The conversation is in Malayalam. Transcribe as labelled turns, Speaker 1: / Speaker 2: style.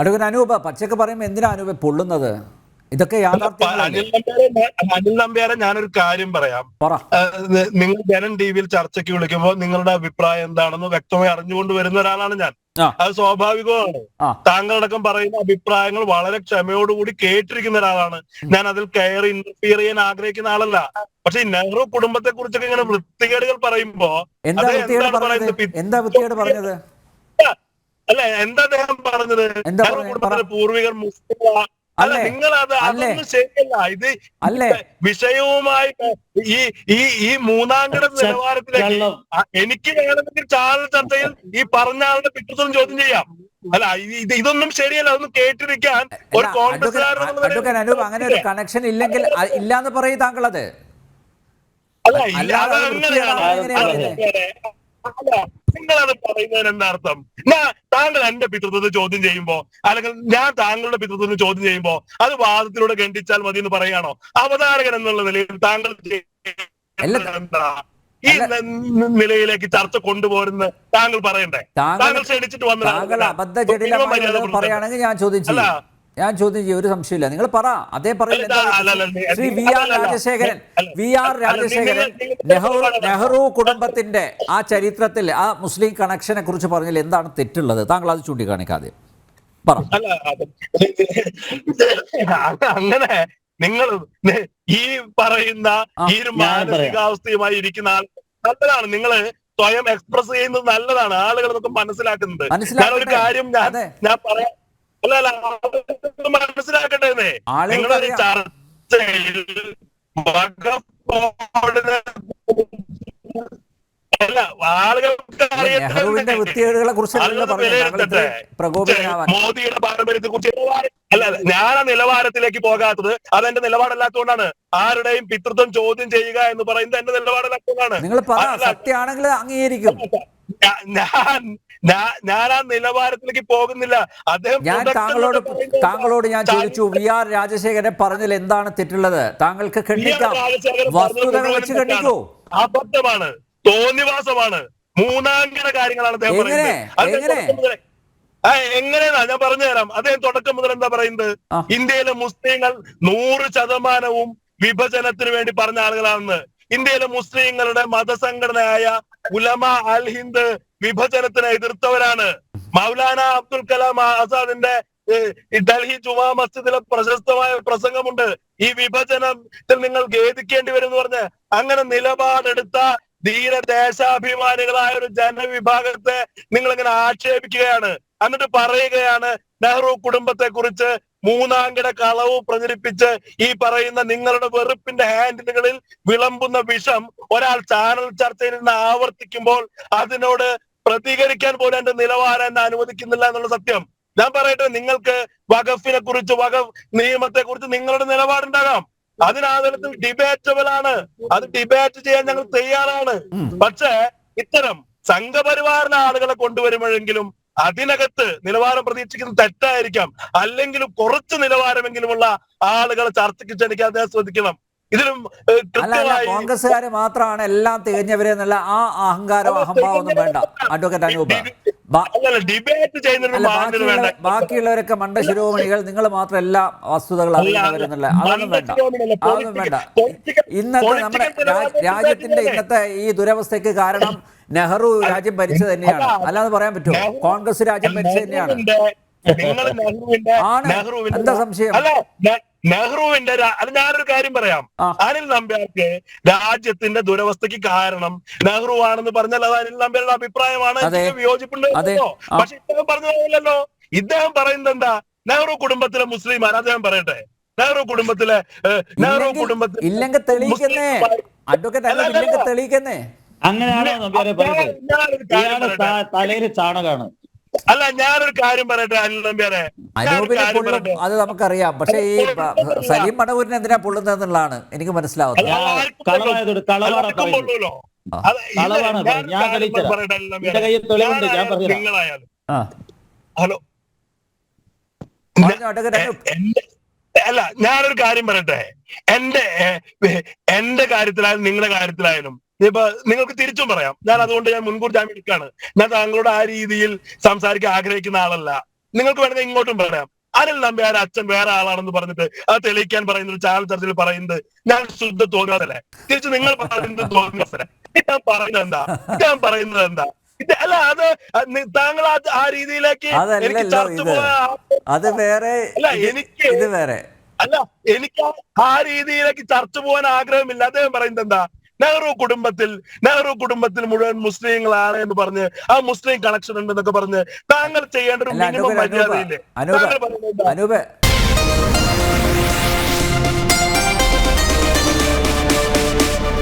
Speaker 1: അഡ്വക്കേറ്റ് അനൂപ പച്ചക്ക് പറയുമ്പോൾ എന്തിനാ അനൂപ പൊള്ളുന്നത്? ഇതൊക്കെ
Speaker 2: അനിൽ നമ്പ്യാരെ ഞാനൊരു കാര്യം പറയാം. നിങ്ങൾ ജനൻ ടി വിയിൽ ചർച്ചയ്ക്ക് വിളിക്കുമ്പോൾ നിങ്ങളുടെ അഭിപ്രായം എന്താണെന്ന് വ്യക്തമായി അറിഞ്ഞുകൊണ്ട് വരുന്ന ഒരാളാണ് ഞാൻ. അത് സ്വാഭാവികമാണ്. താങ്കളടക്കം പറയുന്ന അഭിപ്രായങ്ങൾ വളരെ ക്ഷമയോടുകൂടി കേട്ടിരിക്കുന്ന ഒരാളാണ്. ഞാൻ അതിൽ കയറി ഇന്റർഫിയർ ചെയ്യാൻ ആഗ്രഹിക്കുന്ന ആളല്ല. പക്ഷെ ഈ നെഹ്റു കുടുംബത്തെ കുറിച്ചൊക്കെ ഇങ്ങനെ വൃത്തികേടുകൾ പറയുമ്പോ
Speaker 1: എന്താ പറഞ്ഞത്?
Speaker 2: അല്ല എന്താ അദ്ദേഹം പറഞ്ഞത്?
Speaker 1: എന്താ
Speaker 2: നെഹ്റു
Speaker 1: പറഞ്ഞത്?
Speaker 2: കുടുംബത്തിലെ പൂർവികർ മുസ്ലിം അല്ല? നിങ്ങൾ അത്? അതൊന്നും ശരിയല്ല. ഇത്
Speaker 1: അല്ലേ?
Speaker 2: വിഷയവുമായി ഈ ഈ ഈ മൂന്നാംകിട നിലവാരത്തിലേക്ക്
Speaker 3: കള്ളം
Speaker 2: ആ, എനിക്ക് വേണമെങ്കിൽ ചാനൽ ചർച്ചയിൽ ഈ പറഞ്ഞ ആളുടെ പിറ്റത്തും ചോദ്യം ചെയ്യാം. അല്ല ഇത് ഇത് ഇതൊന്നും ശരിയല്ല. അതൊന്നും കേട്ടിരിക്കാൻ ഒരു കോൺഗ്രസ്സുകാരൻ
Speaker 1: അങ്ങനെ ഒരു കണക്ഷൻ ഇല്ലെങ്കിൽ ഇല്ലാന്ന് പറയും താങ്കൾ അത്
Speaker 2: അല്ല ഇല്ല, നിങ്ങളത് പറയുന്നതിന് എന്താ അർത്ഥം? ഞാൻ താങ്കൾ എന്റെ പിതൃത്വത്തെ ചോദ്യം ചെയ്യുമ്പോ അല്ലെങ്കിൽ ഞാൻ താങ്കളുടെ പിതൃത്വത്തെ ചോദ്യം ചെയ്യുമ്പോ അത് വാദത്തിലൂടെ ഖണ്ഡിച്ചാൽ മതി എന്ന് പറയുകയാണോ? അവതാരകൻ എന്നുള്ള നിലയിൽ താങ്കൾ എന്താ? ഈ നിലയിലേക്ക് ചർച്ച കൊണ്ടുപോരുന്ന താങ്കൾ പറയണ്ടേ?
Speaker 1: താങ്കൾ
Speaker 2: ക്ഷണിച്ചിട്ട് വന്ന
Speaker 1: താങ്കൾ അബദ്ധജടിലമായി വല്ലതും പറയുകയാണെങ്കിൽ ഞാൻ
Speaker 2: അല്ല.
Speaker 1: ഞാൻ ചോദ്യം ചെയ്യും ഒരു സംശയമില്ല നിങ്ങൾ പറ. അതേ
Speaker 2: പറയുന്നത്
Speaker 1: Shri V R. Rajasekharan. V R Rajasekharan Nehru Nehru കുടുംബത്തിന്റെ ആ ചരിത്രത്തിൽ ആ മുസ്ലിം കണക്ഷനെ കുറിച്ച് പറഞ്ഞാൽ എന്താണ് തെറ്റുള്ളത്? താങ്കൾ അത് ചൂണ്ടിക്കാണിക്കാതെ പറ.
Speaker 2: അങ്ങനെ നിങ്ങൾ ഈ പറയുന്ന ഈ ഒരു മാനസികാവസ്ഥയുമായി ഇരിക്കുന്ന ആൾ നല്ലതാണ്. നിങ്ങൾ സ്വയം എക്സ്പ്രസ് ചെയ്യുന്നത് നല്ലതാണ്. ആളുകൾ നമുക്ക് മനസ്സിലാക്കുന്നത്. ഞാൻ ഒരു കാര്യം ഞാൻ ഞാൻ പറയാം. അല്ല മനസ്സിലാക്കട്ടെ നിങ്ങളൊരു. ചർച്ചയിൽ വഖഫ് അല്ല ആളുകൾക്ക് അറിയട്ടെ
Speaker 1: നെഹ്റുവിന്റെ വൃത്തികേടുകളെ കുറിച്ച് പ്രകോപിതനാവാൻ
Speaker 2: മോദിയുടെ പാരമ്പര്യത്തെ കുറിച്ച് അല്ല ഞാൻ ആ നിലവാരത്തിലേക്ക് പോകാത്തത്. അതെന്റെ നിലപാടല്ലാത്തതുകൊണ്ടാണ്. ആരുടെയും പിതൃത്വം ചോദ്യം ചെയ്യുക എന്ന് പറയുന്നത് എന്റെ നിലപാടല്ലാത്തതുകൊണ്ടാണ്.
Speaker 1: നിങ്ങൾ സത്യമാണെങ്കിൽ അംഗീകരിക്കും.
Speaker 2: ഞാൻ ഞാൻ- ആ നിലവാരത്തിലേക്ക് പോകുന്നില്ല. അദ്ദേഹം
Speaker 1: ഞാൻ താങ്കളോട് താങ്കളോട് ഞാൻ ചോദിച്ചു വി ആർ രാജശേഖരൻ പറഞ്ഞതിൽ എന്താണ് തെറ്റുള്ളത്? താങ്കൾക്ക് ഖണ്ഡിക്കാം. വസ്തുതകൾ വെച്ച്. ഖണ്ഡിക്കൂ.
Speaker 2: അബദ്ധമാണ്. തോന്നിവാസമാണ്. മൂന്നാംകിട കാര്യങ്ങളാണ് അദ്ദേഹം പറയുന്നത്. എങ്ങനെയാ ഞാൻ പറഞ്ഞുതരാം. അദ്ദേഹം തുടക്കം മുതൽ എന്താ പറയുന്നത്? ഇന്ത്യയിലെ മുസ്ലിങ്ങൾ നൂറ് ശതമാനവും വിഭജനത്തിന് വേണ്ടി പറഞ്ഞ ആളുകളാണെന്ന്. ഇന്ത്യയിലെ മുസ്ലിങ്ങളുടെ മതസംഘടനയായ ഉലമ അൽ ഹിന്ദ് വിഭജനത്തിനെ എതിർത്തവരാണ്. മൗലാന അബ്ദുൽ കലാം ആസാദിന്റെ ഡൽഹി ജുമാ മസ്ജിദിലെ പ്രശസ്തമായ പ്രസംഗമുണ്ട്. ഈ വിഭജനത്തിൽ നിങ്ങൾ ഖേദിക്കേണ്ടി വരും എന്ന് പറഞ്ഞ് അങ്ങനെ നിലപാടെടുത്ത ധീര ദേശാഭിമാനികളായ ഒരു ജനവിഭാഗത്തെ നിങ്ങൾ ഇങ്ങനെ ആക്ഷേപിക്കുകയാണ്. എന്നിട്ട് പറയുകയാണ് നെഹ്റു കുടുംബത്തെ കുറിച്ച് മൂന്നാംകിട കളവ് പ്രചരിപ്പിച്ച് ഈ പറയുന്ന നിങ്ങളുടെ വെറുപ്പിന്റെ ഹാൻഡിലുകളിൽ വിളമ്പുന്ന വിഷം ഒരാൾ ചാനൽ ചർച്ചയിൽ നിന്ന് ആവർത്തിക്കുമ്പോൾ അതിനോട് പ്രതികരിക്കാൻ പോലും എന്റെ നിലവാരം എന്നെ അനുവദിക്കുന്നില്ല എന്നുള്ള സത്യം. ഞാൻ പറയട്ടെ നിങ്ങൾക്ക് വഖഫിനെ കുറിച്ച് വഖഫ് നിയമത്തെ കുറിച്ച് നിങ്ങളുടെ നിലപാടുണ്ടാകാം. അതിന് ആ തലത്തിൽ ഡിബേറ്റബിൾ ആണ് അത് ഡിബേറ്റ് ചെയ്യാൻ ഞങ്ങൾ തയ്യാറാണ്. പക്ഷേ ഇത്തരം സംഘപരിവാറിന് ആളുകളെ കൊണ്ടുവരുമ്പോഴെങ്കിലും അതിനകത്ത് നിലവാരം പ്രതീക്ഷിക്കുന്നത് തെറ്റായിരിക്കാം. അല്ലെങ്കിൽ കുറച്ച് നിലവാരമെങ്കിലുമുള്ള ആളുകളെ ചർച്ചയ്ക്ക് ക്ഷണിക്കാൻ അദ്ദേഹം ശ്രദ്ധിക്കണം. ഇതിലും
Speaker 1: കോൺഗ്രസ്സുകാര് മാത്രമാണ് എല്ലാം തികഞ്ഞവരെന്നുള്ള ആ അഹങ്കാരം അഹംഭാവം ഒന്നും വേണ്ട. അഡ്വക്കേറ്റ് അനൂപ്. ബാക്കിയുള്ളവരൊക്കെ മണ്ട ശിരോമണികൾ നിങ്ങൾ മാത്രം എല്ലാ വസ്തുതകൾ അറിയുന്നവരെന്നല്ല അതൊന്നും വേണ്ട. അതൊന്നും വേണ്ട. ഇന്നത്തെ നമ്മുടെ രാജ്യത്തിന്റെ ഇന്നത്തെ ഈ ദുരവസ്ഥയ്ക്ക് കാരണം നെഹ്റു രാജ്യം ഭരിച്ചത് തന്നെയാണ്. അല്ലാതെ പറയാൻ പറ്റുമോ? കോൺഗ്രസ് രാജ്യം ഭരിച്ചത് തന്നെയാണ്. ആണ്. എന്താ സംശയം?
Speaker 2: നെഹ്റുവിന്റെ അത് ഞാനൊരു കാര്യം പറയാം. അനിൽ നമ്പ്യാർക്ക് രാജ്യത്തിന്റെ ദുരവസ്ഥയ്ക്ക് കാരണം നെഹ്റു ആണെന്ന് പറഞ്ഞാൽ അത് അനിൽ നമ്പ്യാരുടെ അഭിപ്രായമാണ്.
Speaker 1: വിയോജിപ്പുണ്ടല്ലോ.
Speaker 2: പക്ഷെ ഇദ്ദേഹം പറഞ്ഞതല്ലോ ഇദ്ദേഹം പറയുന്നത് എന്താ നെഹ്റു കുടുംബത്തിലെ മുസ്ലിമാണ് അദ്ദേഹം പറയട്ടെ. നെഹ്റു കുടുംബത്തിലെ നെഹ്റു കുടുംബത്തിൽ
Speaker 1: ഇല്ലെങ്കിൽ തെളിയിക്കുന്നേ. അഡ്വക്കേറ്റ് ഇല്ലെങ്കിൽ തെളിയിക്കുന്നേ.
Speaker 3: അങ്ങനെയാണോ നമ്പ്യാരെ പറയുന്നത്?
Speaker 2: കാര്യം
Speaker 3: ഇയാളുടെ
Speaker 2: പറയട്ടെ.
Speaker 3: തലയിൽ ചാണകാണ്.
Speaker 2: അല്ല ഞാനൊരു കാര്യം പറയട്ടെ അനിൽ നമ്പ്യാരെ?
Speaker 1: അത് നമുക്കറിയാം. പക്ഷേ ഈ സലീം മടവൂരിന് എന്തിനാ പൊള്ളുന്നതെന്നുള്ളതാണ് എനിക്ക് മനസ്സിലാവുന്നത്
Speaker 2: ഹലോ. അല്ല ഞാനൊരു കാര്യം പറയട്ടെ. എന്റെ എന്റെ കാര്യത്തിലായാലും നിങ്ങളുടെ കാര്യത്തിലായാലും ഇപ്പൊ നിങ്ങൾക്ക് തിരിച്ചും പറയാം. ഞാൻ അതുകൊണ്ട് ഞാൻ മുൻകൂർ ജാമ്യം എടുക്കാണ് ഞാൻ താങ്കളോട് ആ രീതിയിൽ സംസാരിക്കാൻ ആഗ്രഹിക്കുന്ന ആളല്ല. നിങ്ങൾക്ക് വേണമെങ്കിൽ ഇങ്ങോട്ടും പറയാം. അനിൽ നമ്പ്യാരുടെ അച്ഛൻ വേറെ ആളാണെന്ന് പറഞ്ഞിട്ട് അത് തെളിയിക്കാൻ പറയുന്ന ഒരു ചാനൽ ചർച്ചയിൽ പറയുന്നത് ഞാൻ ശുദ്ധ തോന്നാതല്ലേ തിരിച്ച് നിങ്ങൾ പറയുന്നത് തോന്നുന്നതല്ലേ ഞാൻ പറയുന്നത് എന്താ? ഞാൻ പറയുന്നത് എന്താ? അല്ല അത് താങ്കൾ ആ- രീതിയിലേക്ക് എനിക്ക് ചർച്ച.
Speaker 1: അത് വേറെ
Speaker 2: എനിക്ക്
Speaker 1: ഇത് വേറെ.
Speaker 2: അല്ല എനിക്ക് ആ- രീതിയിലേക്ക് ചർച്ച പോകാൻ ആഗ്രഹമില്ല. അദ്ദേഹം പറയുന്നത് എന്താ? നെഹ്റു കുടുംബത്തിൽ നെഹ്റു കുടുംബത്തിൽ മുഴുവൻ മുസ്ലിങ്ങളാണ് എന്ന് പറഞ്ഞ് ആ മുസ്ലിം കണക്ഷൻ ഉണ്ടെന്നൊക്കെ പറഞ്ഞ് താങ്കൾ ചെയ്യേണ്ട ഒരു മിനിമം മര്യാദയില്ലേ? താങ്കൾ പറയുന്നത്